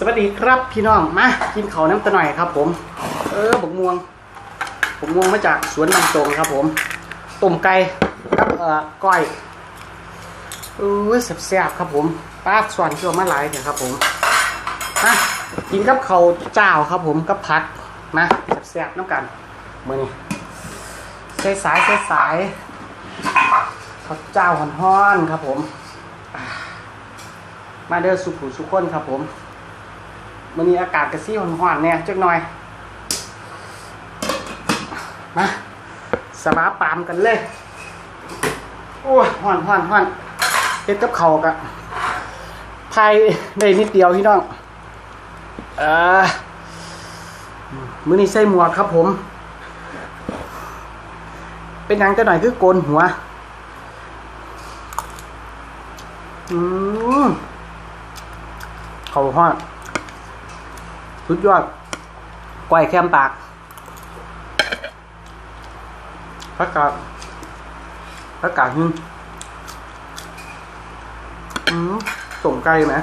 สวัสดีครับพี่น้องมากินเขาน้ำตะหน่อยครับผม เออบกม่วงบกม่วงมาจากสวนนำตรงครับผมต้มไก่กับเอ่อก้อยเออแซ่บๆครับผมปลาส่วนที่เอามาหลายเนี่ยครับผมมากินกับเขาเจ้าครับผมกับผักมาแซ่บๆน้ำกันมือนี้ใส่สายใส่สายข้าวเจ้าฮ้อนๆครับผมมาเด้อสุขุสุขคนครับผม วันนี้อากาศกระซี่ห่อนๆเนี่ยจักหน่อยมาสบาปามกันเลยโอ้ห่อนห่อนห่อนเฮ็ดกับเขากะภายได้นิดเดียวพี่น้องเออมือนี้ใส่หมวกครับผม เป็นยังจะหน่อยคือโกนหัวอืมเขาห้อน สุดยอดกวายแคมปากพักกาดพักกาดหึ่งอืมส่งไก่ไหม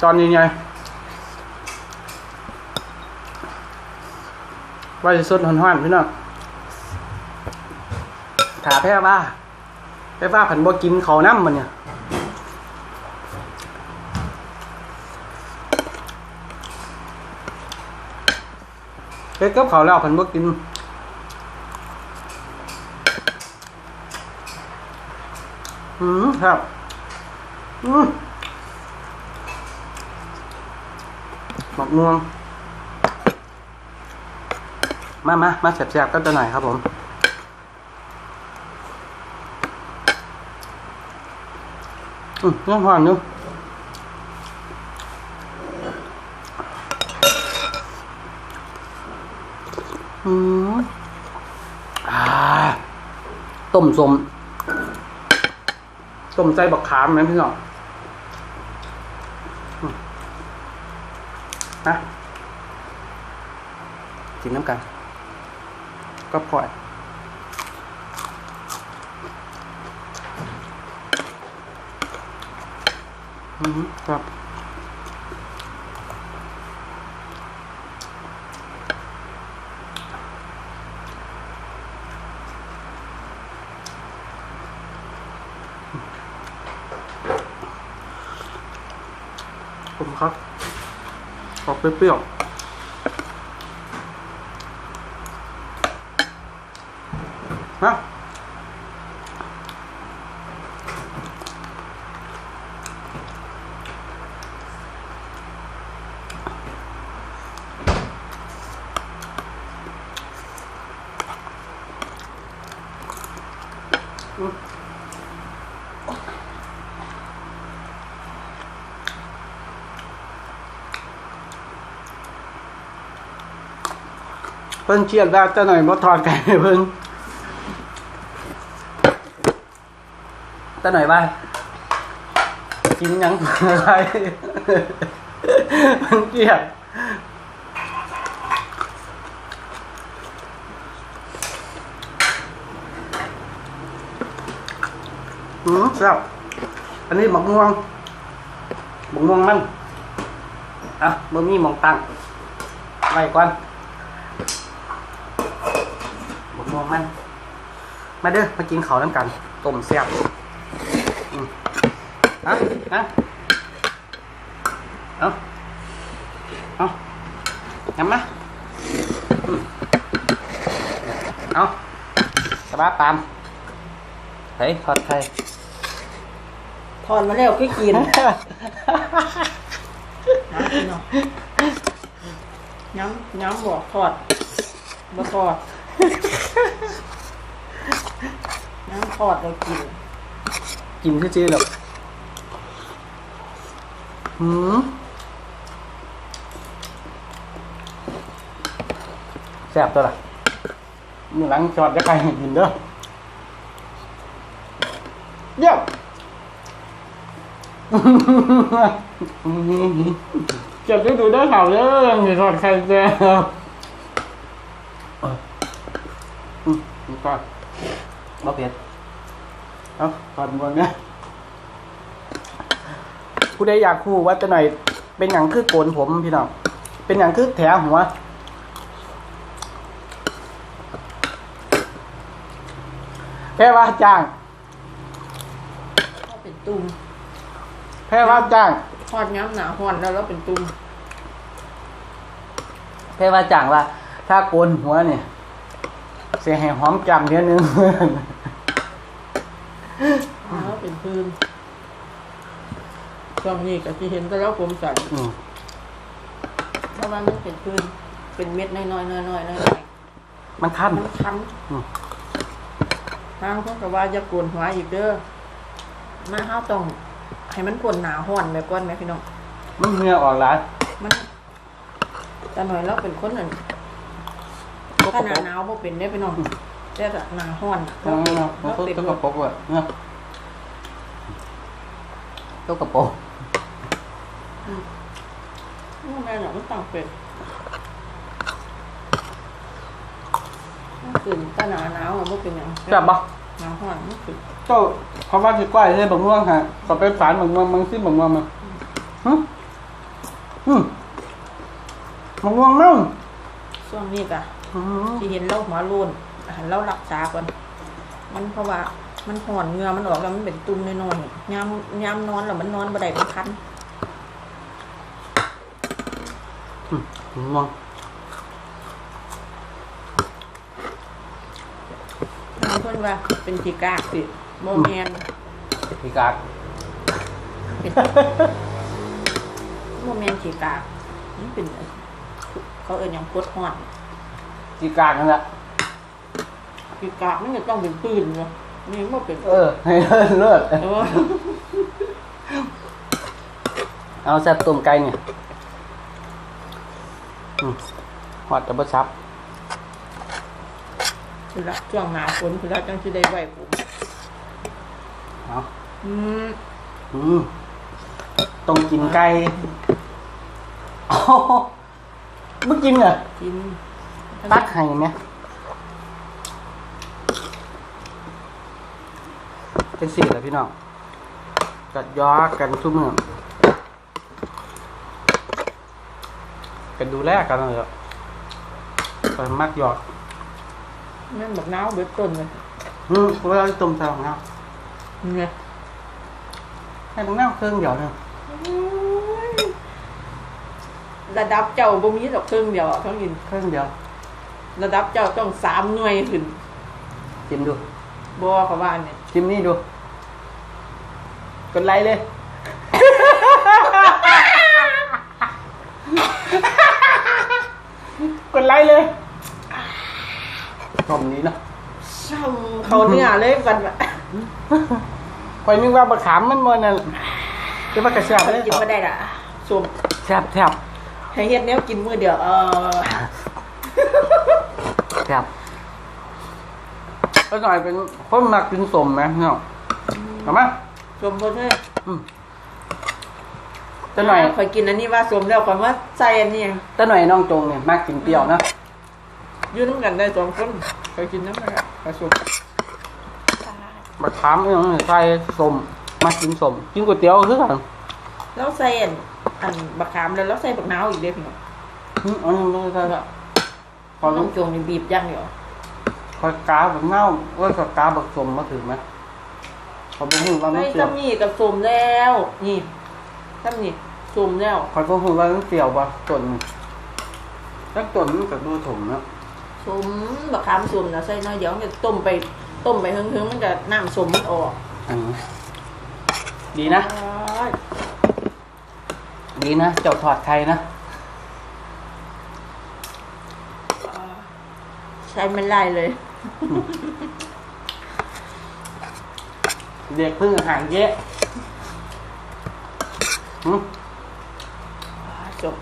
จอนยังไงว่าจะสดหอนหอนพี่น้องถาแพ้ว่าแพ้ว่าผันบ่กินเขาน้ำมันเนี่ย เฮ็ดกับเขาแล้วเพิ่นบ่กินอืมครับอืมหมักม่วง มามามาแซ่บๆกันตัวหน่อยครับผมอืมยังหอนอยู่ อืมอ่าต้ มสมต้มใจบักขามไหมพี่น้องอืมนะกินน้ำกัน ก็ปล่อยอืมครับ ครับออกเปรี้ยวๆนะอืม เพิ่นเครียดแล้วจะหน่อยบ่ถอดไก่ให้เพิ่นจะหน่อยว่ากินหยังอะไรเพิ่นเครียดอืมแซ่บอันนี้หมกม่วงหมกม่วงมันอะบ่มีหมองตั้งไว้ก่อนบก ม่วงมัน มาเด้อมากินเขาวน้ำกันต้มแซ่บอืมฮะฮะเอาเอายำมาอืมเอาสบายปามเฮ้ยทอดไข่ถอนมาแล้วก็กินน้ำน้ำบอกทอดบ่ทอด น้ำทอดเรากิน กินซื่อๆหรอกหืมแซ่บตัวละมือหลังจอดจะใครให้กินเด้อเยี่ยมจะได้ดูได้ข่าวเด้อมีทอดไข่แซ่บ อืมนี่ก่อนบ่เผ็ดเอาถอดหมวกนะผู้ใดอยากคู่ว่าจะหน่อยไปเป็นอย่างคือโกนผมพี่น้อง เป็นอย่างคือแถหัว แพรว่าจ้างถ้าเป็นตุ่มแพรว่าจ้างทอดย้ำหนาห่อนแล้วแล้วเป็นตุ่ม แพรว่าจ้างว่า ถ้าโกนหัวเนี่ย เสียให้หอมจำเดือนนึงแล้วเป็นพื้นช่วงนี้ก็ที่เห็นแต่แล้วผมสั่นอืมเพราะว่ามันเป็นพื้น เป็นเม็ดน้อยๆน้อยๆน้อยๆน้อยมันคันๆมันคันอืมทางเพิ่นก็ว่าอย่าโกนหัวอีกเด้อมาเฮาต้องให้มันกวนหนาห่อนไปก่อนไหมพี่น้อง มันเหงื่อออกหลายมันแต่หน่อยเราเป็นคนนั่น ถ้าหนาหนาวบ่เป็นได้พี่น้องแต่ถ้าหนาห่อนเนาะเนาะเรามันเป็น ต้องกระปกว่ะเนาะต้องกระปกแม่หนมันต่างเป็นมันขึ้นถ้าหนาหนาวอะบ่เป็นหยังจับปะหนาวห่อนมันขึ้นเจ้าคำว่าสิก้อยให้บักม่วงฮะขอไปฝานบักม่วงมึงสิบักม่วงมาหึหึบักม่วงเน่า ช่วงนี้ก็อืม ที่เห็นเราหัวโลนหันเรารักษาก่อนมันเพราะว่า มันห่อนเหงือมันออกแล้วมันเป็นตุ่มน้อยๆยามยามนอนแล้วมันนอนบ่ได้มันคันบักม่วงบางคนว่าเป็นขี้กากสิโมแมนพี่กากเป็นโมแมนขี้กากมันเป็นเขาเอ่ยอย่างโคตรห่อน พี่กากนั่นแหละขี้กากมันจะต้องเป็นปืนเนาะนี่มันเป็นเออ ให้เลิศเลิศเออเอาแซ่บต้มไก่เนี่ยอืมหอดดับเบิลซับคือละช่วงหนาฝนคือละจังสิได้ไหวผมเอาอืมอืมต้องกินไก่อ๋อเมื่อกินเหรอกิน ตักให้ไหมเป็นสี่แล้วพี่น้องกัดยอกันทุกเมื่อกันดูแลกันเลยอะกันมักหยอดแม่นบักน้าวเบิดต้นเลยอืมเวลาต้มใส่ของเงานี่ไงให้ของเงาเครื่องเดียวเนี่ยระดับเจ้าบ่มีดอกเครื่องเดียวอะต้องกินเครื่องเดียว ระดับเจ้าต้องสามหน่วยขึ้นจิ้มดูบ่เขาว่าเนี่ยจิ้มนี่ดู กดไลค์เลย กดไลค์เลยชมนี้เนาะช่ำเขาเนื้อเลยกันแบบคอยนึกว่าบะขามมันมันนั่นจะว่ากระแซบเขาเลยกินบ่ได้ล่ะสมแซบแซบให้เฮ็ดแนวกินมื้อเดียวเออ แซบก็หน่อยเป็นคนมักกินสมไหมเนาะเอามาสมบ่เด้ออืมจะหน่อยข่อยกินอันนี้ว่าสมแล้วข่อยว่าใส่อันนี้จะหน่อยน้องจงเนี่ยมักกินเปรี้ยวนะอยู่นํกันได้สองคนข่อยกินนำกันข่อยสมบะขามเองใส่สมมากินสมกินก๋วยเตี๋ยวคือกันแล้วใส่อันอันบักขามแล้วแล้วใส่บักนาวอีกเด้อพี่น้องอืมอันนี้ไม่ใช่ละ พอต้รู้องจงนี่บีบอย่างเดียวคอยกาแบบเน่าเว้ยกับกาแบบสมมาถึงไหมพอพูดว่ามันไอ้เปรี้ยวซ้ำนี่กับสมแล้ว นี่ซ้ำนี่สมแล้วคอยพูดว่ามันเปรี้ยวป่ะส่วนถ้าส่วนมันกับดูถมนะสมบักขามสมนะใส่น้อยเดี๋ยวมันจะต้มไปต้มไปเฮิงๆมันจะน้ำสมมันออกอืมดีนะดีนะเจ้าถอดไข่นะ ใช้ไม่ไล่เลย เด็กเพิ่งอาหารเยอะหึจบ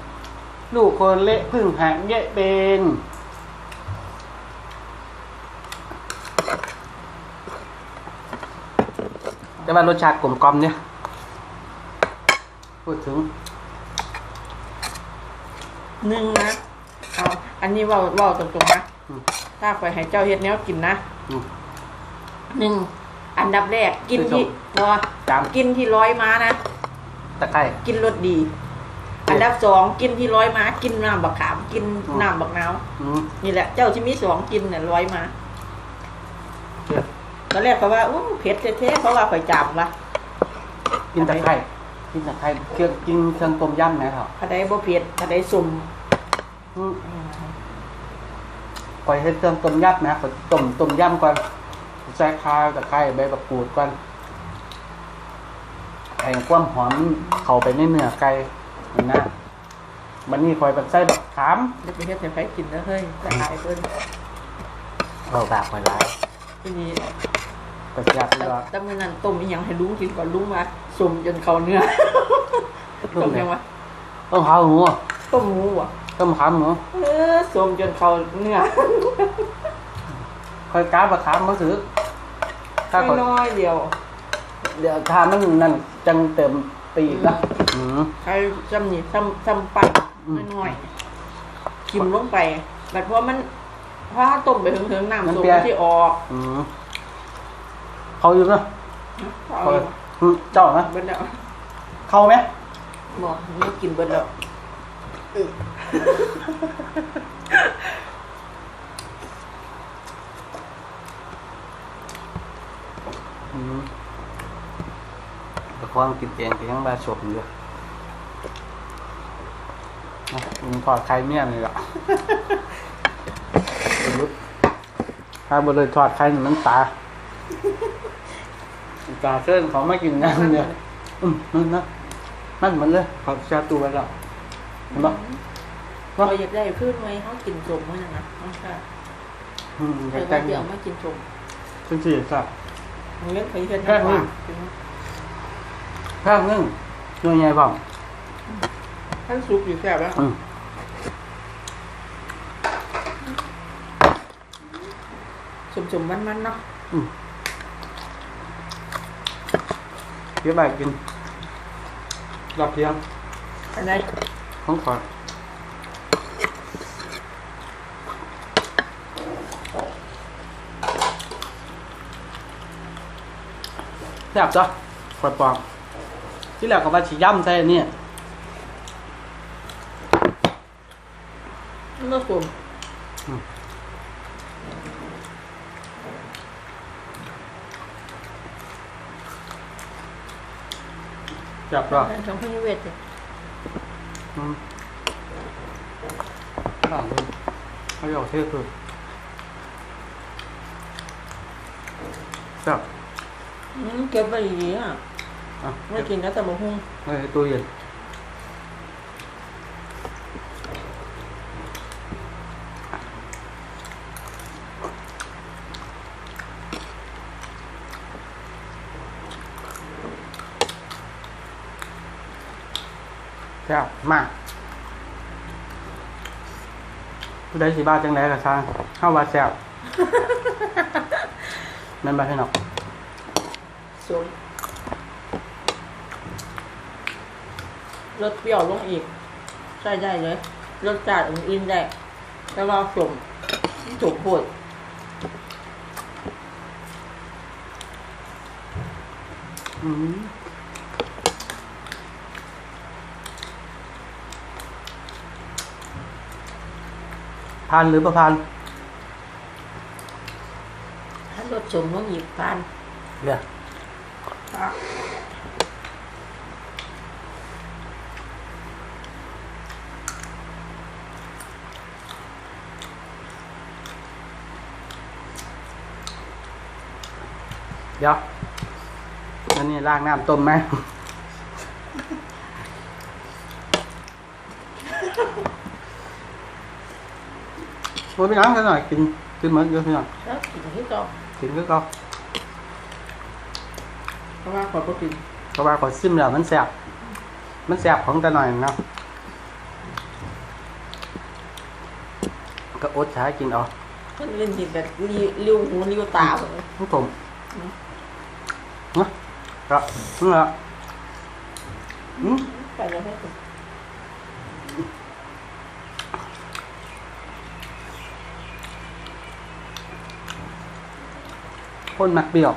ลูกคนเละเพึ่งหางเยอะเป็นแต่ว่ารสชาติกลมกลอมเนี่ย พูดถึงหนึ่งนะเอาอันนี้เว่าเว่าตรงๆนะอืม ถ้าข่อยให้เจ้าเฮ็ดแนวกินนะอืม หนึ่งอันดับแรกกินที่คือบอตามกินที่ร้อยม้านะ ตะไคร้ กินรสดีอันดับสองกินที่ร้อยมากินน้ำบักขาม กินน้ำบักนาวอืม นี่แหละ เจ้าที่มีสองกินเนี่ยร้อยมาเจ็บตอนแรกเขาว่าอู้เผ็ดแท้ๆเพราะว่าข่อยจำวะกินตะไคร้กินตะไคร้เครื่องกินเครื่องต้มยำนะครับถ้าได้บ่เผ็ดถ้าได้สุ่มอืม ก่อยให้เครื่องต้มยำนะก่อยต้มต้มยำก่อนใส่ข้าวตะไคร้ใบมะกรูดก่อนให้ความหอมเข้าไปในเนื้อไก่นั่นนะมันนี่คอยเป็นไส้แบบขามเดี๋ยวไปเฮ็ดให้ใครกินแล้วเฮ้ยละลายเพิ่นเราแบบคอยร้ายทีนี้ก็อยากแต่รอแต่มื้อนั้นต้มอีหยังให้ลุงกินก่อนลุงว่าสุ่มจนเข้าเนื้อต้มยังวะต้มขาหมูต้มหมูอะ ต้มขาหมูเออสมจนเขาเนื้อคอยก้าบะขามมาถือถ้าคอยน้อยเดียว เดี๋ยวถ้ามันนั่นจังเติมไปอีละอืมใครจำนี่จำจำปั่นน้อยๆกิมลงไปแบบเพราะมันเพราะต้มไปถึงๆน้ำส้มที่ออกเขาอยู่นะเอขาอืมเจ้านะเบิดแล้วเข้าไหมบอกนี่กินเบิดแล้ว แต่ความกินเองก็ยังบาชมอยู่นะมันทอดไข่เมี่ยงเลยอะถ้าบริทอดไข่นี่มันตาตาเส้นเขาไม่กินน้ำเนี่ยอืมนั่นนะนั่นมือนเลยเขาแช่ตู้ไว้แล้วเห็นปะ เราอยากได้พืชไหมเขากินสมมั้ยนะน้องชาอืมอแต่ยากว่าแต่งเดี๋ยวไม่กินสมซึ่งสี่สับมันเล่นไปเฮ็ดแค่นี้ข้างนึงหน่วยใหญ่บ้างท่านซุปอยู่แซ่บแล้วอืมสมๆมันๆเนาะอืมเดี๋ยวไปกินรอบเดียวอันไหนของขอแซ่บจ้ะปลดปองที่แรกก็ว่าฉีย่ำใส่อันนี่มันก็สมแซ่บจ้ะสองพันยี่เวทเลยอืมหลังเลยเขาอยากเทคือแซ่บ อืมเก็บไปดีอะอะไม่กินแล้วแต่บะฮุ่งเอ้ยตู้เย็นแซ่บมากผู้ใดสิบ้าจังไรกับช่างเข้าว่าแซ่บแม่นบ้าให้หนอก สมรสเปรี้ยวลงอีก ใช่ได้เลยรสจัดอื่นๆได้แต่ว่าสมถูกพูดอืมพานหรือประพานถ้ารสสมลงอีกปานเดี๋ย เดี๋ยวอันนี้ล้างน้ำต้มไหมโอ้ยพี่น้องกันหน่อยกินกินเหมือนเยอะพี่น้องแล้วกินที่ต่อกินก็ก็เพราะว่าขอก็กินเพราะว่าขอซิมแล้วมันแสบมันแสบของแต่หน่อยเนาะก็อดใช้กินเอามันเล่นจิแบบริ้วหูริ้วตาเลยทุกผมนะ ก็นี่แหละอืมไปแล้วให้กินคนมักเปรี้ยว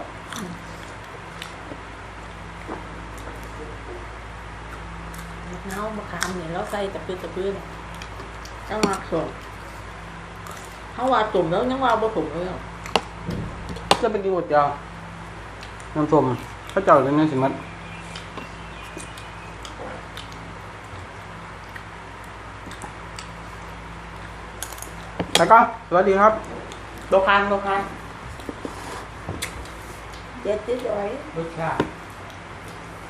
เน่ามะขามเนี่ยแล้วใส่ตะปื้อตะปื้อเนี่ยจังหวะส่งเขาว่าตุ่มแล้วยังว่าบ่ตุ่มเลยอะจะไปกินก๋วยเตี๋ยวน้ำส้ม ข้าวเจ้าเป็นยังสิมัดแล้วก็สวัสดีครับโลคานโลคานเจ็ดจิ๊ดไว้รสชาติ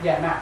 แย่มาก